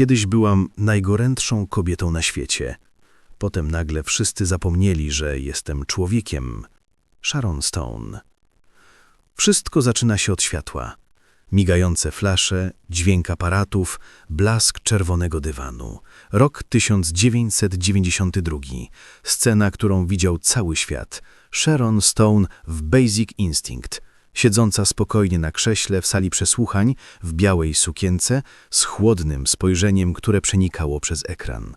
Kiedyś byłam najgorętszą kobietą na świecie. Potem nagle wszyscy zapomnieli, że jestem człowiekiem. Sharon Stone. Wszystko zaczyna się od światła. Migające flasze, dźwięk aparatów, blask czerwonego dywanu. Rok 1992. Scena, którą widział cały świat. Sharon Stone w Basic Instinct. Siedząca spokojnie na krześle w sali przesłuchań, w białej sukience, z chłodnym spojrzeniem, które przenikało przez ekran.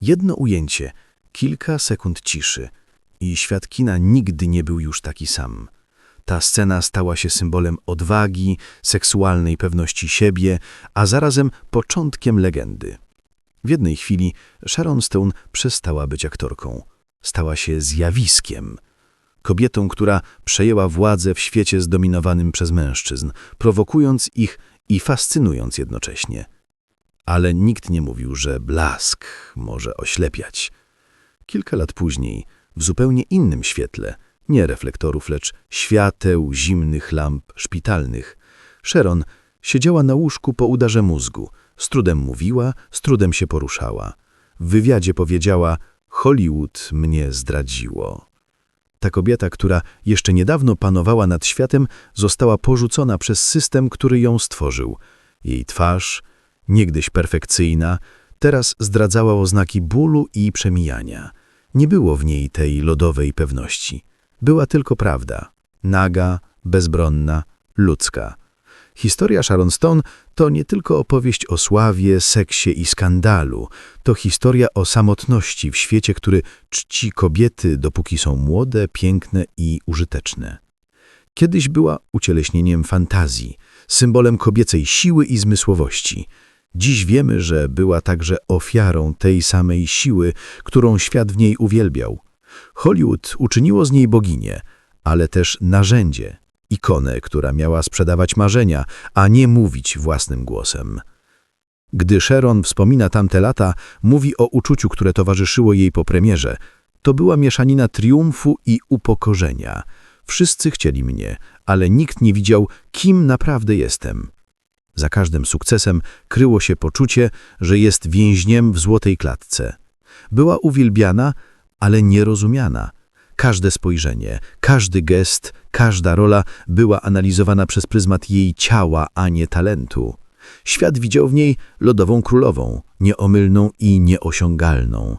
Jedno ujęcie, kilka sekund ciszy i świat kina nigdy nie był już taki sam. Ta scena stała się symbolem odwagi, seksualnej pewności siebie, a zarazem początkiem legendy. W jednej chwili Sharon Stone przestała być aktorką. Stała się zjawiskiem. Kobietą, która przejęła władzę w świecie zdominowanym przez mężczyzn, prowokując ich i fascynując jednocześnie. Ale nikt nie mówił, że blask może oślepiać. Kilka lat później, w zupełnie innym świetle, nie reflektorów, lecz świateł zimnych lamp szpitalnych, Sharon siedziała na łóżku po udarze mózgu, z trudem mówiła, z trudem się poruszała. W wywiadzie powiedziała, Hollywood mnie zdradziło. Ta kobieta, która jeszcze niedawno panowała nad światem, została porzucona przez system, który ją stworzył. Jej twarz, niegdyś perfekcyjna, teraz zdradzała oznaki bólu i przemijania. Nie było w niej tej lodowej pewności. Była tylko prawda. Naga, bezbronna, ludzka. Historia Sharon Stone to nie tylko opowieść o sławie, seksie i skandalu. To historia o samotności w świecie, który czci kobiety, dopóki są młode, piękne i użyteczne. Kiedyś była ucieleśnieniem fantazji, symbolem kobiecej siły i zmysłowości. Dziś wiemy, że była także ofiarą tej samej siły, którą świat w niej uwielbiał. Hollywood uczyniło z niej boginię, ale też narzędzie, ikonę, która miała sprzedawać marzenia, a nie mówić własnym głosem. Gdy Sharon wspomina tamte lata, mówi o uczuciu, które towarzyszyło jej po premierze. To była mieszanina triumfu i upokorzenia. Wszyscy chcieli mnie, ale nikt nie widział, kim naprawdę jestem. Za każdym sukcesem kryło się poczucie, że jest więźniem w złotej klatce. Była uwielbiana, ale nierozumiana. Każde spojrzenie, każdy gest, każda rola była analizowana przez pryzmat jej ciała, a nie talentu. Świat widział w niej lodową królową, nieomylną i nieosiągalną.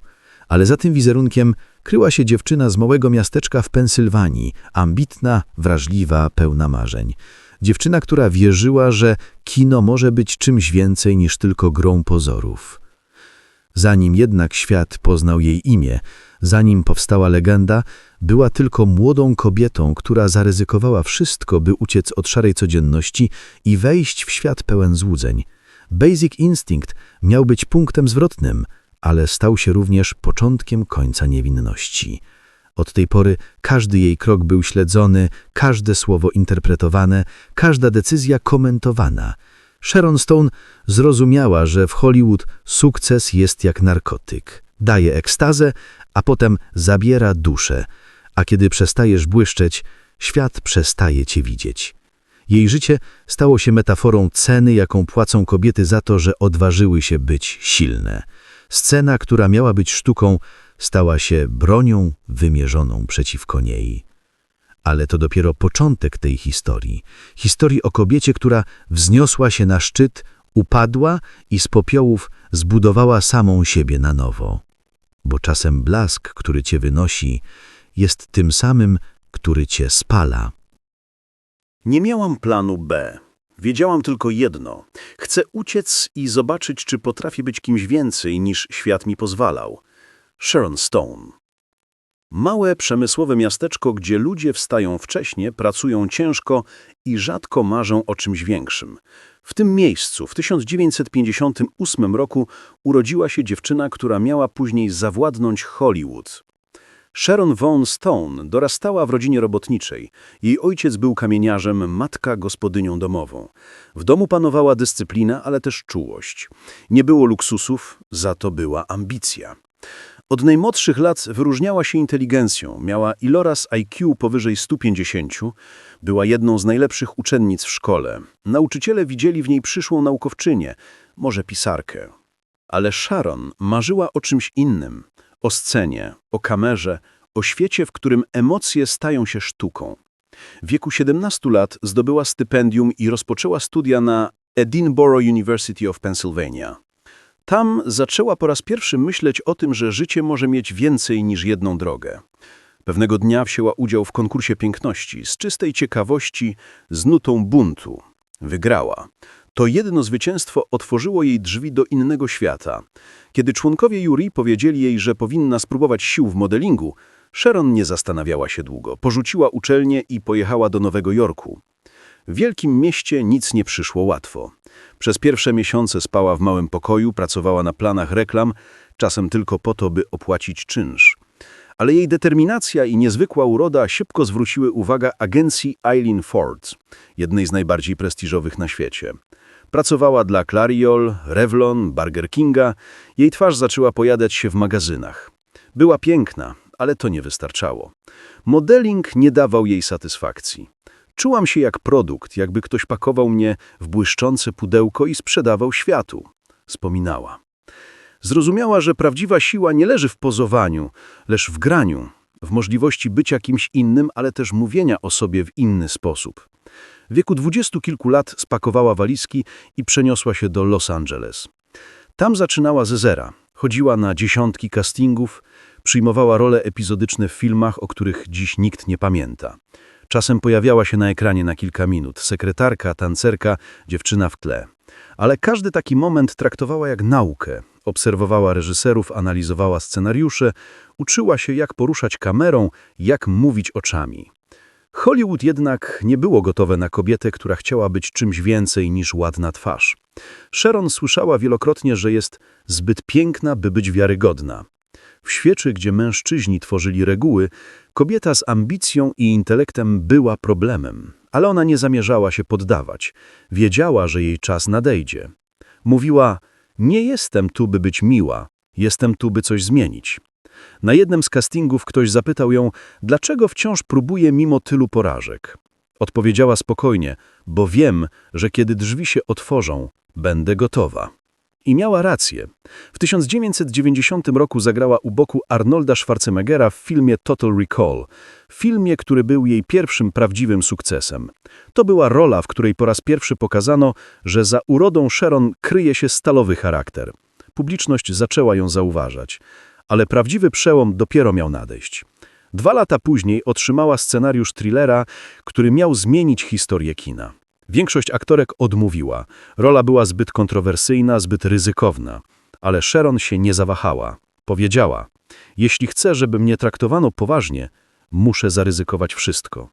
Ale za tym wizerunkiem kryła się dziewczyna z małego miasteczka w Pensylwanii, ambitna, wrażliwa, pełna marzeń. Dziewczyna, która wierzyła, że kino może być czymś więcej niż tylko grą pozorów. Zanim jednak świat poznał jej imię, zanim powstała legenda, była tylko młodą kobietą, która zaryzykowała wszystko, by uciec od szarej codzienności i wejść w świat pełen złudzeń. Basic Instinct miał być punktem zwrotnym, ale stał się również początkiem końca niewinności. Od tej pory każdy jej krok był śledzony, każde słowo interpretowane, każda decyzja komentowana. Sharon Stone zrozumiała, że w Hollywood sukces jest jak narkotyk. Daje ekstazę, a potem zabiera duszę, a kiedy przestajesz błyszczeć, świat przestaje cię widzieć. Jej życie stało się metaforą ceny, jaką płacą kobiety za to, że odważyły się być silne. Scena, która miała być sztuką, stała się bronią wymierzoną przeciwko niej. Ale to dopiero początek tej historii. Historii o kobiecie, która wzniosła się na szczyt, upadła i z popiołów zbudowała samą siebie na nowo. Bo czasem blask, który cię wynosi, jest tym samym, który cię spala. Nie miałam planu B. Wiedziałam tylko jedno. Chcę uciec i zobaczyć, czy potrafię być kimś więcej, niż świat mi pozwalał. Sharon Stone. Małe, przemysłowe miasteczko, gdzie ludzie wstają wcześnie, pracują ciężko i rzadko marzą o czymś większym. W tym miejscu w 1958 roku urodziła się dziewczyna, która miała później zawładnąć Hollywood. Sharon Vaughan Stone dorastała w rodzinie robotniczej. Jej ojciec był kamieniarzem, matka gospodynią domową. W domu panowała dyscyplina, ale też czułość. Nie było luksusów, za to była ambicja. Od najmłodszych lat wyróżniała się inteligencją, miała iloraz IQ powyżej 150, była jedną z najlepszych uczennic w szkole. Nauczyciele widzieli w niej przyszłą naukowczynię, może pisarkę. Ale Sharon marzyła o czymś innym, o scenie, o kamerze, o świecie, w którym emocje stają się sztuką. W wieku 17 lat zdobyła stypendium i rozpoczęła studia na Edinburgh University of Pennsylvania. Tam zaczęła po raz pierwszy myśleć o tym, że życie może mieć więcej niż jedną drogę. Pewnego dnia wzięła udział w konkursie piękności z czystej ciekawości, z nutą buntu. Wygrała. To jedno zwycięstwo otworzyło jej drzwi do innego świata. Kiedy członkowie jury powiedzieli jej, że powinna spróbować sił w modelingu, Sharon nie zastanawiała się długo. Porzuciła uczelnię i pojechała do Nowego Jorku. W wielkim mieście nic nie przyszło łatwo. Przez pierwsze miesiące spała w małym pokoju, pracowała na planach reklam, czasem tylko po to, by opłacić czynsz. Ale jej determinacja i niezwykła uroda szybko zwróciły uwagę agencji Eileen Ford, jednej z najbardziej prestiżowych na świecie. Pracowała dla Clariol, Revlon, Burger Kinga. Jej twarz zaczęła pojadać się w magazynach. Była piękna, ale to nie wystarczało. Modeling nie dawał jej satysfakcji. Czułam się jak produkt, jakby ktoś pakował mnie w błyszczące pudełko i sprzedawał światu, wspominała. Zrozumiała, że prawdziwa siła nie leży w pozowaniu, lecz w graniu, w możliwości bycia kimś innym, ale też mówienia o sobie w inny sposób. W wieku dwudziestu kilku lat spakowała walizki i przeniosła się do Los Angeles. Tam zaczynała ze zera. Chodziła na dziesiątki castingów, przyjmowała role epizodyczne w filmach, o których dziś nikt nie pamięta. Czasem pojawiała się na ekranie na kilka minut, sekretarka, tancerka, dziewczyna w tle. Ale każdy taki moment traktowała jak naukę. Obserwowała reżyserów, analizowała scenariusze, uczyła się jak poruszać kamerą, jak mówić oczami. Hollywood jednak nie było gotowe na kobietę, która chciała być czymś więcej niż ładna twarz. Sharon słyszała wielokrotnie, że jest zbyt piękna, by być wiarygodna. W świecie, gdzie mężczyźni tworzyli reguły, kobieta z ambicją i intelektem była problemem, ale ona nie zamierzała się poddawać. Wiedziała, że jej czas nadejdzie. Mówiła, nie jestem tu, by być miła, jestem tu, by coś zmienić. Na jednym z castingów ktoś zapytał ją, dlaczego wciąż próbuje mimo tylu porażek. Odpowiedziała spokojnie, bo wiem, że kiedy drzwi się otworzą, będę gotowa. I miała rację. W 1990 roku zagrała u boku Arnolda Schwarzeneggera w filmie Total Recall, filmie, który był jej pierwszym prawdziwym sukcesem. To była rola, w której po raz pierwszy pokazano, że za urodą Sharon kryje się stalowy charakter. Publiczność zaczęła ją zauważać, ale prawdziwy przełom dopiero miał nadejść. Dwa lata później otrzymała scenariusz thrillera, który miał zmienić historię kina. Większość aktorek odmówiła. Rola była zbyt kontrowersyjna, zbyt ryzykowna. Ale Sharon się nie zawahała. Powiedziała, jeśli chcę, żeby mnie traktowano poważnie, muszę zaryzykować wszystko.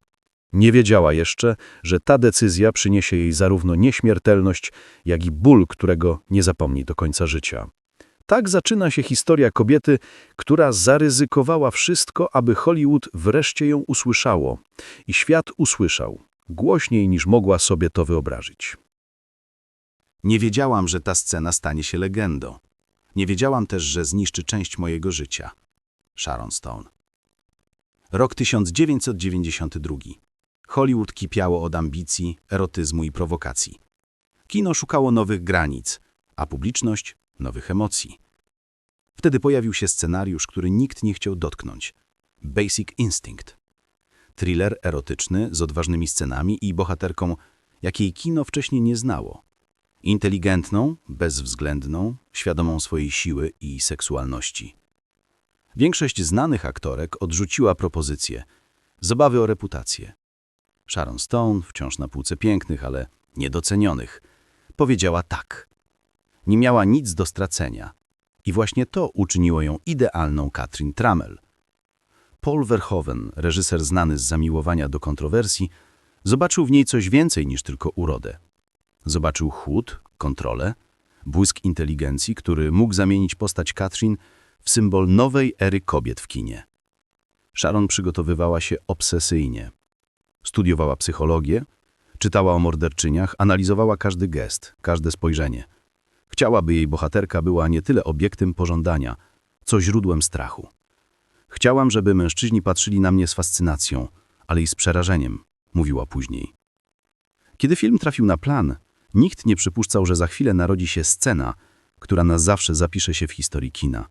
Nie wiedziała jeszcze, że ta decyzja przyniesie jej zarówno nieśmiertelność, jak i ból, którego nie zapomni do końca życia. Tak zaczyna się historia kobiety, która zaryzykowała wszystko, aby Hollywood wreszcie ją usłyszało i świat usłyszał głośniej niż mogła sobie to wyobrazić. Nie wiedziałam, że ta scena stanie się legendą. Nie wiedziałam też, że zniszczy część mojego życia. Sharon Stone. Rok 1992. Hollywood kipiało od ambicji, erotyzmu i prowokacji. Kino szukało nowych granic, a publiczność nowych emocji. Wtedy pojawił się scenariusz, który nikt nie chciał dotknąć. Basic Instinct. Thriller erotyczny z odważnymi scenami i bohaterką, jakiej kino wcześniej nie znało. Inteligentną, bezwzględną, świadomą swojej siły i seksualności. Większość znanych aktorek odrzuciła propozycję z obawy o reputację. Sharon Stone, wciąż na półce pięknych, ale niedocenionych, powiedziała tak. Nie miała nic do stracenia i właśnie to uczyniło ją idealną Katrin Trammell – Paul Verhoeven, reżyser znany z zamiłowania do kontrowersji, zobaczył w niej coś więcej niż tylko urodę. Zobaczył chłód, kontrolę, błysk inteligencji, który mógł zamienić postać Katrin w symbol nowej ery kobiet w kinie. Sharon przygotowywała się obsesyjnie. Studiowała psychologię, czytała o morderczyniach, analizowała każdy gest, każde spojrzenie. Chciała, by jej bohaterka była nie tyle obiektem pożądania, co źródłem strachu. Chciałam, żeby mężczyźni patrzyli na mnie z fascynacją, ale i z przerażeniem, mówiła później. Kiedy film trafił na plan, nikt nie przypuszczał, że za chwilę narodzi się scena, która na zawsze zapisze się w historii kina.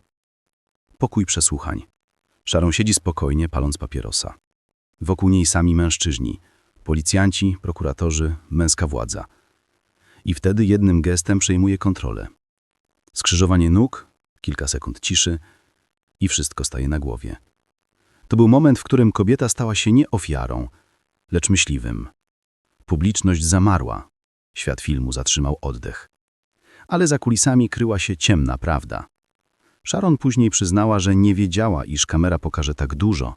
Pokój przesłuchań. Sharon siedzi spokojnie, paląc papierosa. Wokół niej sami mężczyźni, policjanci, prokuratorzy, męska władza. I wtedy jednym gestem przejmuje kontrolę. Skrzyżowanie nóg, kilka sekund ciszy i wszystko staje na głowie. To był moment, w którym kobieta stała się nie ofiarą, lecz myśliwym. Publiczność zamarła. Świat filmu zatrzymał oddech. Ale za kulisami kryła się ciemna prawda. Sharon później przyznała, że nie wiedziała, iż kamera pokaże tak dużo.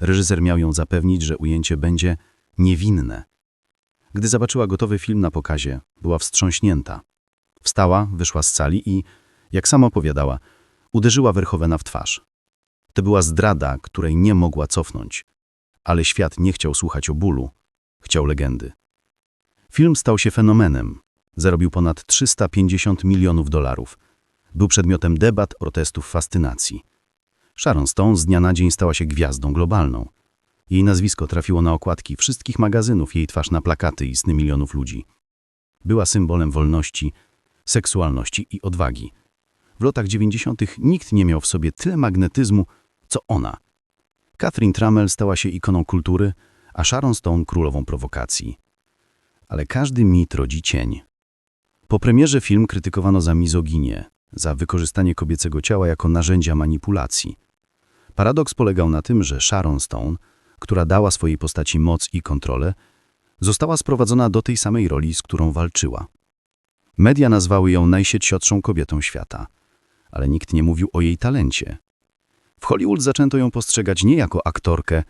Reżyser miał ją zapewnić, że ujęcie będzie niewinne. Gdy zobaczyła gotowy film na pokazie, była wstrząśnięta. Wstała, wyszła z sali i, jak sama opowiadała, uderzyła Verhoevena w twarz. To była zdrada, której nie mogła cofnąć. Ale świat nie chciał słuchać o bólu, chciał legendy. Film stał się fenomenem. Zarobił ponad 350 milionów dolarów. Był przedmiotem debat, protestów, fascynacji. Sharon Stone z dnia na dzień stała się gwiazdą globalną. Jej nazwisko trafiło na okładki wszystkich magazynów, jej twarz na plakaty i sny milionów ludzi. Była symbolem wolności, seksualności i odwagi. W latach 90. nikt nie miał w sobie tyle magnetyzmu, co ona. Catherine Trammell stała się ikoną kultury, a Sharon Stone królową prowokacji. Ale każdy mit rodzi cień. Po premierze film krytykowano za mizoginię, za wykorzystanie kobiecego ciała jako narzędzia manipulacji. Paradoks polegał na tym, że Sharon Stone, która dała swojej postaci moc i kontrolę, została sprowadzona do tej samej roli, z którą walczyła. Media nazwały ją najsieciotszą kobietą świata, ale nikt nie mówił o jej talencie. W Hollywood zaczęto ją postrzegać nie jako aktorkę,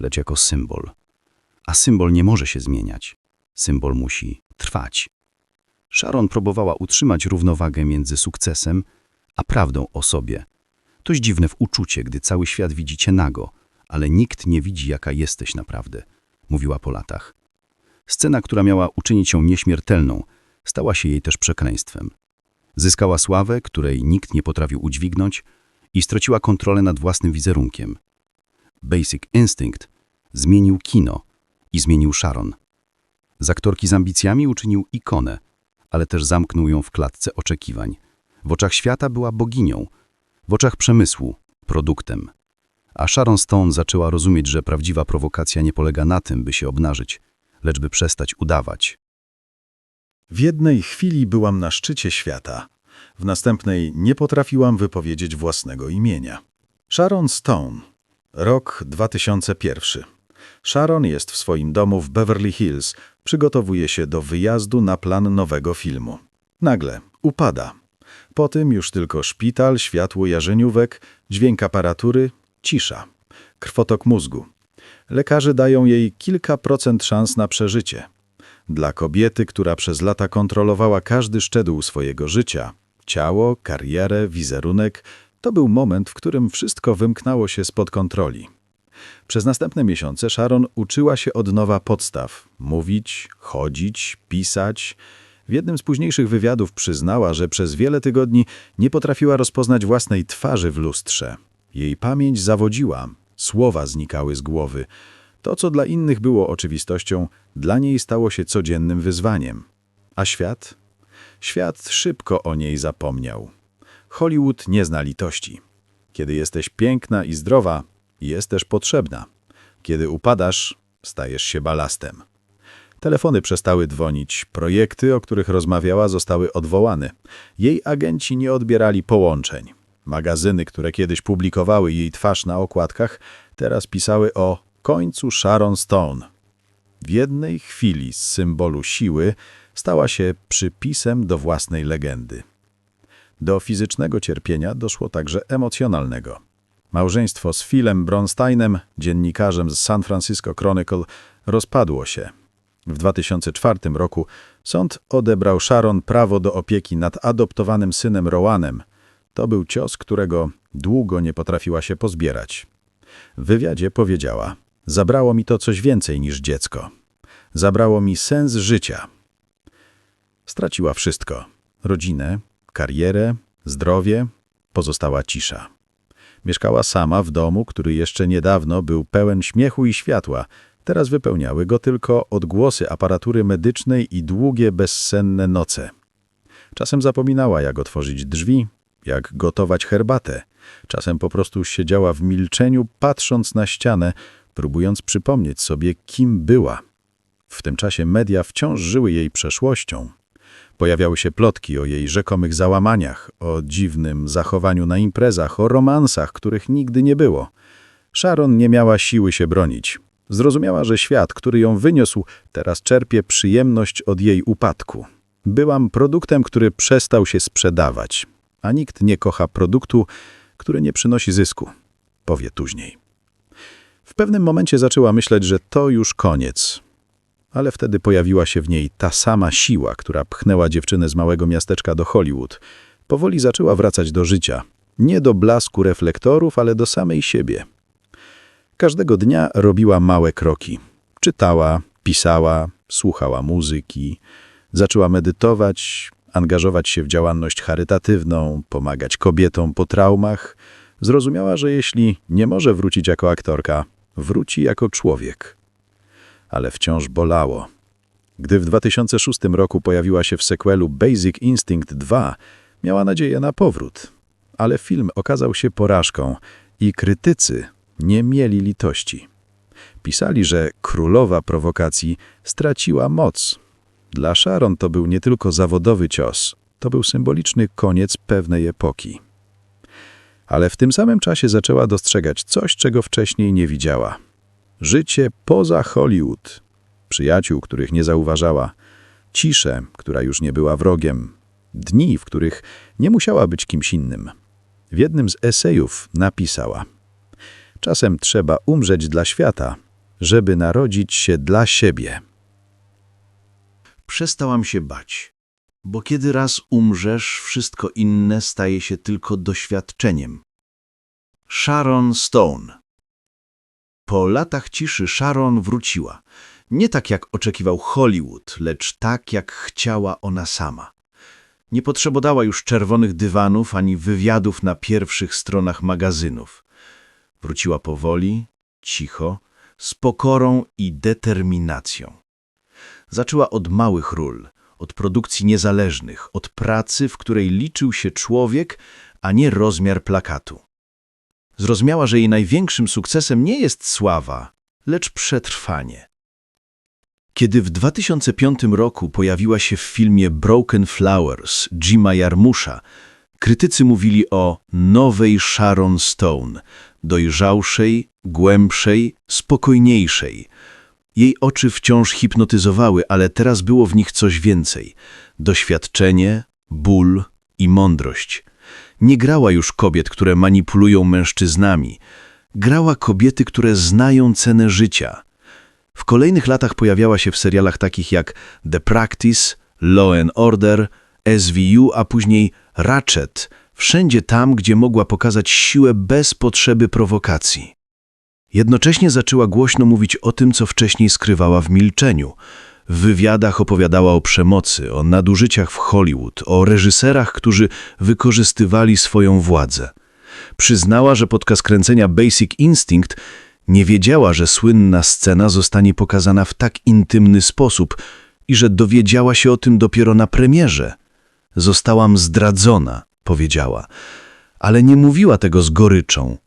lecz jako symbol. A symbol nie może się zmieniać. Symbol musi trwać. Sharon próbowała utrzymać równowagę między sukcesem a prawdą o sobie. To dziwne w uczucie, gdy cały świat widzi cię nago, ale nikt nie widzi, jaka jesteś naprawdę, mówiła po latach. Scena, która miała uczynić ją nieśmiertelną, stała się jej też przekleństwem. Zyskała sławę, której nikt nie potrafił udźwignąć i straciła kontrolę nad własnym wizerunkiem. Basic Instinct zmienił kino i zmienił Sharon. Z aktorki z ambicjami uczynił ikonę, ale też zamknął ją w klatce oczekiwań. W oczach świata była boginią, w oczach przemysłu produktem. A Sharon Stone zaczęła rozumieć, że prawdziwa prowokacja nie polega na tym, by się obnażyć, lecz by przestać udawać. W jednej chwili byłam na szczycie świata, w następnej nie potrafiłam wypowiedzieć własnego imienia. Sharon Stone, rok 2001. Sharon jest w swoim domu w Beverly Hills, przygotowuje się do wyjazdu na plan nowego filmu. Nagle upada. Po tym już tylko szpital, światło jarzeniówek, dźwięk aparatury, cisza. Krwotok mózgu. Lekarze dają jej kilka procent szans na przeżycie. Dla kobiety, która przez lata kontrolowała każdy szczegół swojego życia, ciało, karierę, wizerunek, to był moment, w którym wszystko wymknęło się spod kontroli. Przez następne miesiące Sharon uczyła się od nowa podstaw mówić, chodzić, pisać. W jednym z późniejszych wywiadów przyznała, że przez wiele tygodni nie potrafiła rozpoznać własnej twarzy w lustrze. Jej pamięć zawodziła, słowa znikały z głowy. To, co dla innych było oczywistością, dla niej stało się codziennym wyzwaniem. A świat? Świat szybko o niej zapomniał. Hollywood nie zna litości. Kiedy jesteś piękna i zdrowa, jest też potrzebna. Kiedy upadasz, stajesz się balastem. Telefony przestały dzwonić, projekty, o których rozmawiała, zostały odwołane. Jej agenci nie odbierali połączeń. Magazyny, które kiedyś publikowały jej twarz na okładkach, teraz pisały o końcu Sharon Stone. W jednej chwili z symbolu siły stała się przypisem do własnej legendy. Do fizycznego cierpienia doszło także emocjonalnego. Małżeństwo z Philem Bronsteinem, dziennikarzem z San Francisco Chronicle, rozpadło się. W 2004 roku sąd odebrał Sharon prawo do opieki nad adoptowanym synem Rowanem. To był cios, którego długo nie potrafiła się pozbierać. W wywiadzie powiedziała: Zabrało mi to coś więcej niż dziecko. Zabrało mi sens życia. Straciła wszystko: rodzinę, karierę, zdrowie, pozostała cisza. Mieszkała sama w domu, który jeszcze niedawno był pełen śmiechu i światła. Teraz wypełniały go tylko odgłosy aparatury medycznej i długie, bezsenne noce. Czasem zapominała, jak otworzyć drzwi, jak gotować herbatę. Czasem po prostu siedziała w milczeniu, patrząc na ścianę, próbując przypomnieć sobie, kim była. W tym czasie media wciąż żyły jej przeszłością. Pojawiały się plotki o jej rzekomych załamaniach, o dziwnym zachowaniu na imprezach, o romansach, których nigdy nie było. Sharon nie miała siły się bronić. Zrozumiała, że świat, który ją wyniósł, teraz czerpie przyjemność od jej upadku. Byłam produktem, który przestał się sprzedawać, a nikt nie kocha produktu, który nie przynosi zysku, powie później. W pewnym momencie zaczęła myśleć, że to już koniec. Ale wtedy pojawiła się w niej ta sama siła, która pchnęła dziewczynę z małego miasteczka do Hollywood. Powoli zaczęła wracać do życia. Nie do blasku reflektorów, ale do samej siebie. Każdego dnia robiła małe kroki. Czytała, pisała, słuchała muzyki. Zaczęła medytować, angażować się w działalność charytatywną, pomagać kobietom po traumach. Zrozumiała, że jeśli nie może wrócić jako aktorka, wróci jako człowiek. Ale wciąż bolało. Gdy w 2006 roku pojawiła się w sequelu Basic Instinct 2, miała nadzieję na powrót. Ale film okazał się porażką i krytycy nie mieli litości. Pisali, że królowa prowokacji straciła moc. Dla Sharon to był nie tylko zawodowy cios, to był symboliczny koniec pewnej epoki. Ale w tym samym czasie zaczęła dostrzegać coś, czego wcześniej nie widziała. Życie poza Hollywood. Przyjaciół, których nie zauważała. Ciszę, która już nie była wrogiem. Dni, w których nie musiała być kimś innym. W jednym z esejów napisała Czasem trzeba umrzeć dla świata, żeby narodzić się dla siebie. Przestałam się bać, bo kiedy raz umrzesz, wszystko inne staje się tylko doświadczeniem. Sharon Stone Po latach ciszy Sharon wróciła. Nie tak jak oczekiwał Hollywood, lecz tak jak chciała ona sama. Nie potrzebowała już czerwonych dywanów ani wywiadów na pierwszych stronach magazynów. Wróciła powoli, cicho, z pokorą i determinacją. Zaczęła od małych ról, od produkcji niezależnych, od pracy, w której liczył się człowiek, a nie rozmiar plakatu. Zrozumiała, że jej największym sukcesem nie jest sława, lecz przetrwanie. Kiedy w 2005 roku pojawiła się w filmie Broken Flowers Jima Jarmusza, krytycy mówili o nowej Sharon Stone, dojrzałszej, głębszej, spokojniejszej. Jej oczy wciąż hipnotyzowały, ale teraz było w nich coś więcej. Doświadczenie, ból i mądrość. Nie grała już kobiet, które manipulują mężczyznami. Grała kobiety, które znają cenę życia. W kolejnych latach pojawiała się w serialach takich jak The Practice, Law and Order, SVU, a później Ratchet, wszędzie tam, gdzie mogła pokazać siłę bez potrzeby prowokacji. Jednocześnie zaczęła głośno mówić o tym, co wcześniej skrywała w milczeniu. W wywiadach opowiadała o przemocy, o nadużyciach w Hollywood, o reżyserach, którzy wykorzystywali swoją władzę. Przyznała, że podczas kręcenia Basic Instinct nie wiedziała, że słynna scena zostanie pokazana w tak intymny sposób i że dowiedziała się o tym dopiero na premierze. Zostałam zdradzona, powiedziała, ale nie mówiła tego z goryczą.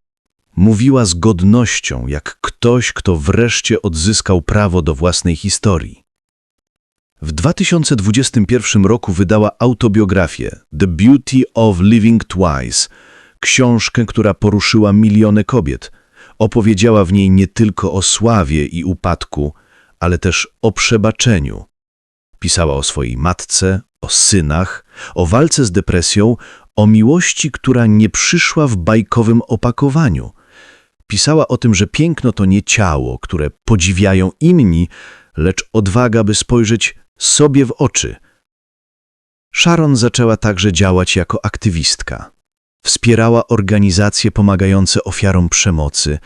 Mówiła z godnością, jak ktoś, kto wreszcie odzyskał prawo do własnej historii. W 2021 roku wydała autobiografię The Beauty of Living Twice, książkę, która poruszyła miliony kobiet. Opowiedziała w niej nie tylko o sławie i upadku, ale też o przebaczeniu. Pisała o swojej matce, o synach, o walce z depresją, o miłości, która nie przyszła w bajkowym opakowaniu. Pisała o tym, że piękno to nie ciało, które podziwiają inni, lecz odwaga, by spojrzeć sobie w oczy. Sharon zaczęła także działać jako aktywistka. Wspierała organizacje pomagające ofiarom przemocy,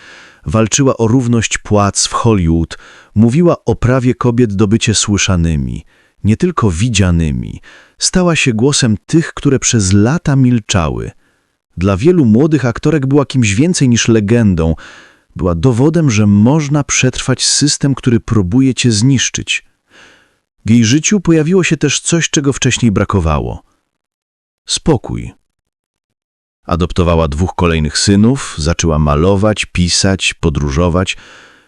walczyła o równość płac w Hollywood, mówiła o prawie kobiet do bycie słyszanymi, nie tylko widzianymi. Stała się głosem tych, które przez lata milczały. Dla wielu młodych aktorek była kimś więcej niż legendą. Była dowodem, że można przetrwać system, który próbuje cię zniszczyć. W jej życiu pojawiło się też coś, czego wcześniej brakowało. Spokój. Adoptowała dwóch kolejnych synów, zaczęła malować, pisać, podróżować.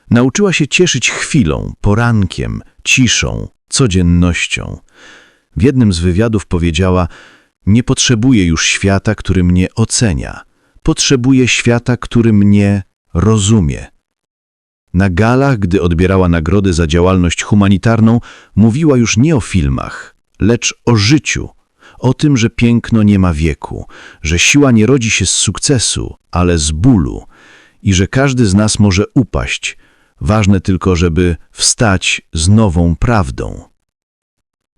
Nauczyła się cieszyć chwilą, porankiem, ciszą, codziennością. W jednym z wywiadów powiedziała: Nie potrzebuję już świata, który mnie ocenia. Potrzebuję świata, który mnie rozumie. Na galach, gdy odbierała nagrody za działalność humanitarną, mówiła już nie o filmach, lecz o życiu. O tym, że piękno nie ma wieku, że siła nie rodzi się z sukcesu, ale z bólu i że każdy z nas może upaść. Ważne tylko, żeby wstać z nową prawdą.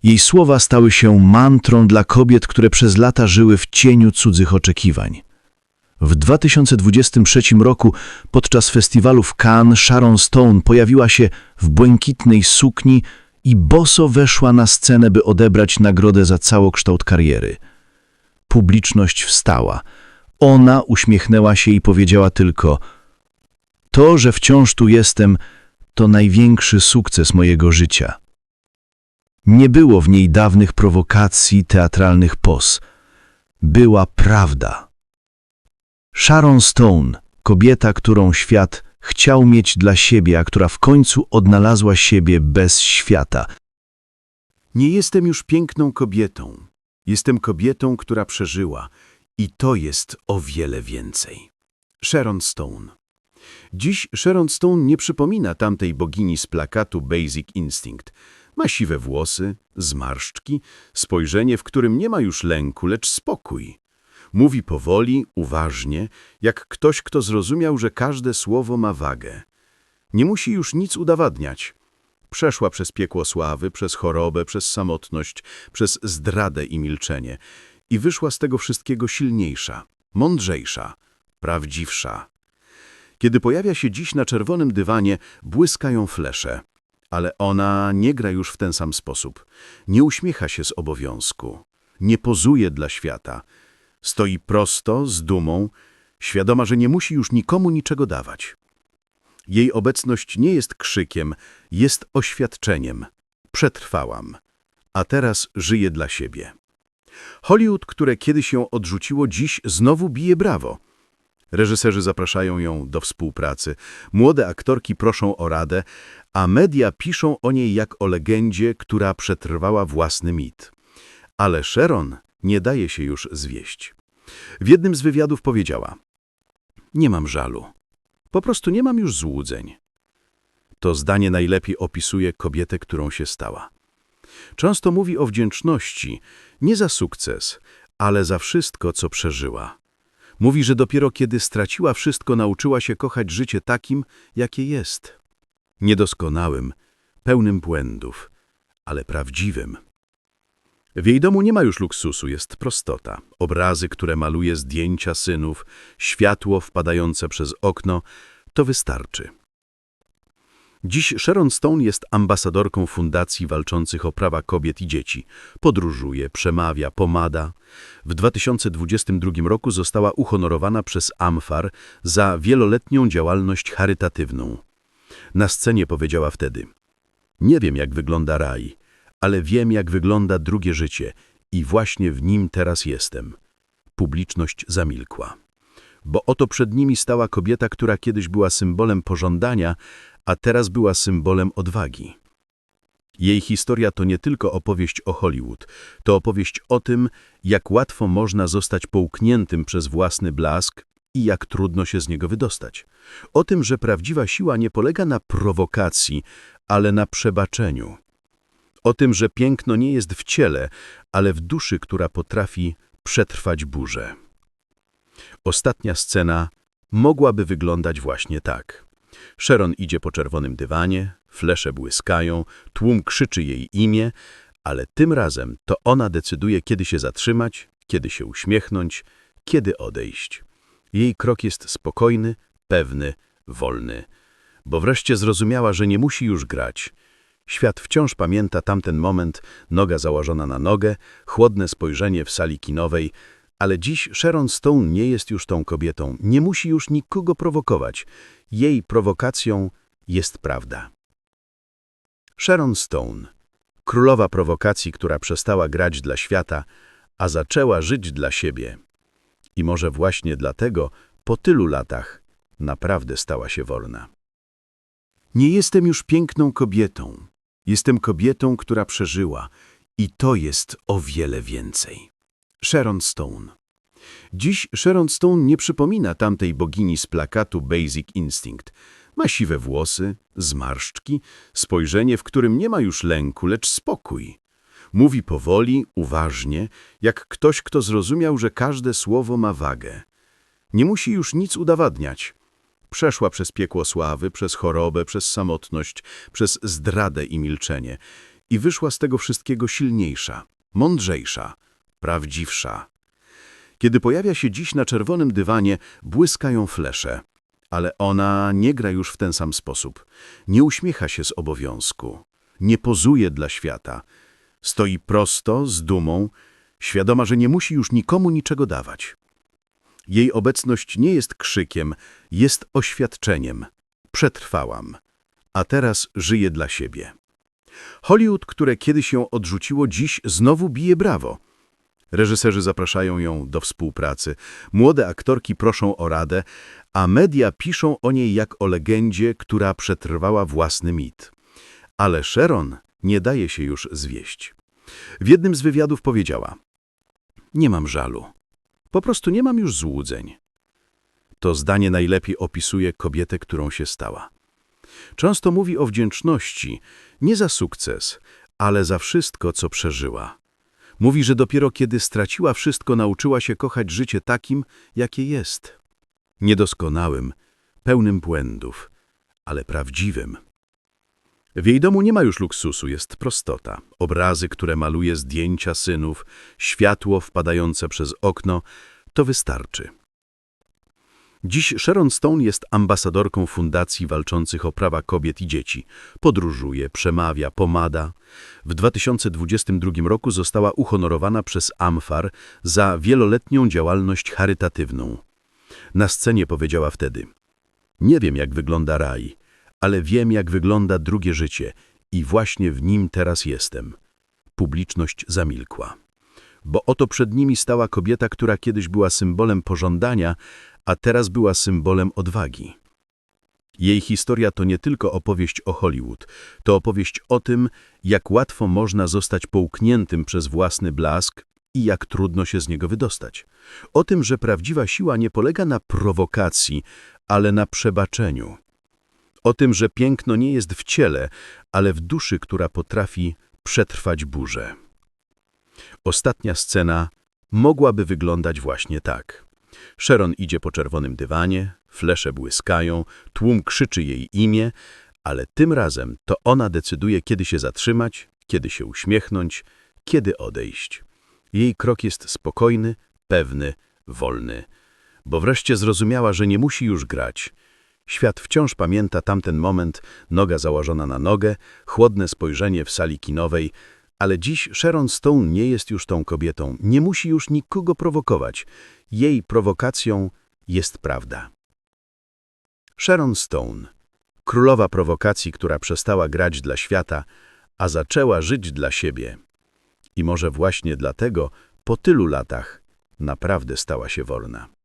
Jej słowa stały się mantrą dla kobiet, które przez lata żyły w cieniu cudzych oczekiwań. W 2023 roku podczas festiwalu w Cannes Sharon Stone pojawiła się w błękitnej sukni i boso weszła na scenę, by odebrać nagrodę za całokształt kariery. Publiczność wstała. Ona uśmiechnęła się i powiedziała tylko To, że wciąż tu jestem, to największy sukces mojego życia. Nie było w niej dawnych prowokacji, teatralnych pos. Była prawda. Sharon Stone, kobieta, którą świat chciał mieć dla siebie, a która w końcu odnalazła siebie bez świata. Nie jestem już piękną kobietą. Jestem kobietą, która przeżyła. I to jest o wiele więcej. Sharon Stone. Dziś Sharon Stone nie przypomina tamtej bogini z plakatu Basic Instinct. Ma siwe włosy, zmarszczki, spojrzenie, w którym nie ma już lęku, lecz spokój. Mówi powoli, uważnie, jak ktoś, kto zrozumiał, że każde słowo ma wagę. Nie musi już nic udowadniać. Przeszła przez piekło sławy, przez chorobę, przez samotność, przez zdradę i milczenie i wyszła z tego wszystkiego silniejsza, mądrzejsza, prawdziwsza. Kiedy pojawia się dziś na czerwonym dywanie, błyskają flesze. Ale ona nie gra już w ten sam sposób. Nie uśmiecha się z obowiązku. Nie pozuje dla świata. Stoi prosto, z dumą, świadoma, że nie musi już nikomu niczego dawać. Jej obecność nie jest krzykiem, jest oświadczeniem. Przetrwałam, a teraz żyję dla siebie. Hollywood, które kiedyś ją odrzuciło, dziś znowu bije brawo. Reżyserzy zapraszają ją do współpracy, młode aktorki proszą o radę, a media piszą o niej jak o legendzie, która przetrwała własny mit. Ale Sharon nie daje się już zwieść. W jednym z wywiadów powiedziała: Nie mam żalu. Po prostu nie mam już złudzeń. To zdanie najlepiej opisuje kobietę, którą się stała. Często mówi o wdzięczności, nie za sukces, ale za wszystko, co przeżyła. Mówi, że dopiero kiedy straciła wszystko, nauczyła się kochać życie takim, jakie jest. Niedoskonałym, pełnym błędów, ale prawdziwym. W jej domu nie ma już luksusu, jest prostota. Obrazy, które maluje, zdjęcia synów, światło wpadające przez okno, to wystarczy. Dziś Sharon Stone jest ambasadorką fundacji walczących o prawa kobiet i dzieci. Podróżuje, przemawia, pomada. W 2022 roku została uhonorowana przez AMFAR za wieloletnią działalność charytatywną. Na scenie powiedziała wtedy: Nie wiem, jak wygląda raj, ale wiem, jak wygląda drugie życie i właśnie w nim teraz jestem. Publiczność zamilkła. Bo oto przed nimi stała kobieta, która kiedyś była symbolem pożądania, a teraz była symbolem odwagi. Jej historia to nie tylko opowieść o Hollywood, to opowieść o tym, jak łatwo można zostać połkniętym przez własny blask i jak trudno się z niego wydostać. O tym, że prawdziwa siła nie polega na prowokacji, ale na przebaczeniu. O tym, że piękno nie jest w ciele, ale w duszy, która potrafi przetrwać burzę. Ostatnia scena mogłaby wyglądać właśnie tak. Sharon idzie po czerwonym dywanie, flesze błyskają, tłum krzyczy jej imię, ale tym razem to ona decyduje, kiedy się zatrzymać, kiedy się uśmiechnąć, kiedy odejść. Jej krok jest spokojny, pewny, wolny, bo wreszcie zrozumiała, że nie musi już grać. Świat wciąż pamięta tamten moment, noga założona na nogę, chłodne spojrzenie w sali kinowej, Ale dziś Sharon Stone nie jest już tą kobietą, nie musi już nikogo prowokować. Jej prowokacją jest prawda. Sharon Stone, królowa prowokacji, która przestała grać dla świata, a zaczęła żyć dla siebie. I może właśnie dlatego, po tylu latach, naprawdę stała się wolna. Nie jestem już piękną kobietą. Jestem kobietą, która przeżyła. I to jest o wiele więcej. Sharon Stone. Dziś Sharon Stone nie przypomina tamtej bogini z plakatu Basic Instinct. Ma siwe włosy, zmarszczki, spojrzenie, w którym nie ma już lęku, lecz spokój. Mówi powoli, uważnie, jak ktoś, kto zrozumiał, że każde słowo ma wagę. Nie musi już nic udowadniać. Przeszła przez piekło sławy, przez chorobę, przez samotność, przez zdradę i milczenie i wyszła z tego wszystkiego silniejsza, mądrzejsza, prawdziwsza. Kiedy pojawia się dziś na czerwonym dywanie, błyskają flesze, ale ona nie gra już w ten sam sposób. Nie uśmiecha się z obowiązku, nie pozuje dla świata. Stoi prosto, z dumą, świadoma, że nie musi już nikomu niczego dawać. Jej obecność nie jest krzykiem, jest oświadczeniem. Przetrwałam, a teraz żyję dla siebie. Hollywood, które kiedyś ją odrzuciło, dziś znowu bije brawo. Reżyserzy zapraszają ją do współpracy, młode aktorki proszą o radę, a media piszą o niej jak o legendzie, która przetrwała własny mit. Ale Sharon nie daje się już zwieść. W jednym z wywiadów powiedziała: Nie mam żalu. Po prostu nie mam już złudzeń. To zdanie najlepiej opisuje kobietę, którą się stała. Często mówi o wdzięczności, nie za sukces, ale za wszystko, co przeżyła. Mówi, że dopiero kiedy straciła wszystko, nauczyła się kochać życie takim, jakie jest. Niedoskonałym, pełnym błędów, ale prawdziwym. W jej domu nie ma już luksusu, jest prostota. Obrazy, które maluje zdjęcia synów, światło wpadające przez okno, to wystarczy. Dziś Sharon Stone jest ambasadorką fundacji walczących o prawa kobiet i dzieci. Podróżuje, przemawia, pomada. W 2022 roku została uhonorowana przez AMFAR za wieloletnią działalność charytatywną. Na scenie powiedziała wtedy: Nie wiem, jak wygląda raj, ale wiem, jak wygląda drugie życie i właśnie w nim teraz jestem. Publiczność zamilkła. Bo oto przed nimi stała kobieta, która kiedyś była symbolem pożądania, a teraz była symbolem odwagi. Jej historia to nie tylko opowieść o Hollywood, to opowieść o tym, jak łatwo można zostać połkniętym przez własny blask i jak trudno się z niego wydostać. O tym, że prawdziwa siła nie polega na prowokacji, ale na przebaczeniu. O tym, że piękno nie jest w ciele, ale w duszy, która potrafi przetrwać burzę. Ostatnia scena mogłaby wyglądać właśnie tak. Sharon idzie po czerwonym dywanie, flesze błyskają, tłum krzyczy jej imię, ale tym razem to ona decyduje, kiedy się zatrzymać, kiedy się uśmiechnąć, kiedy odejść. Jej krok jest spokojny, pewny, wolny, bo wreszcie zrozumiała, że nie musi już grać. Świat wciąż pamięta tamten moment, noga założona na nogę, chłodne spojrzenie w sali kinowej, ale dziś Sharon Stone nie jest już tą kobietą, nie musi już nikogo prowokować. Jej prowokacją jest prawda. Sharon Stone, królowa prowokacji, która przestała grać dla świata, a zaczęła żyć dla siebie. I może właśnie dlatego, po tylu latach, naprawdę stała się wolna.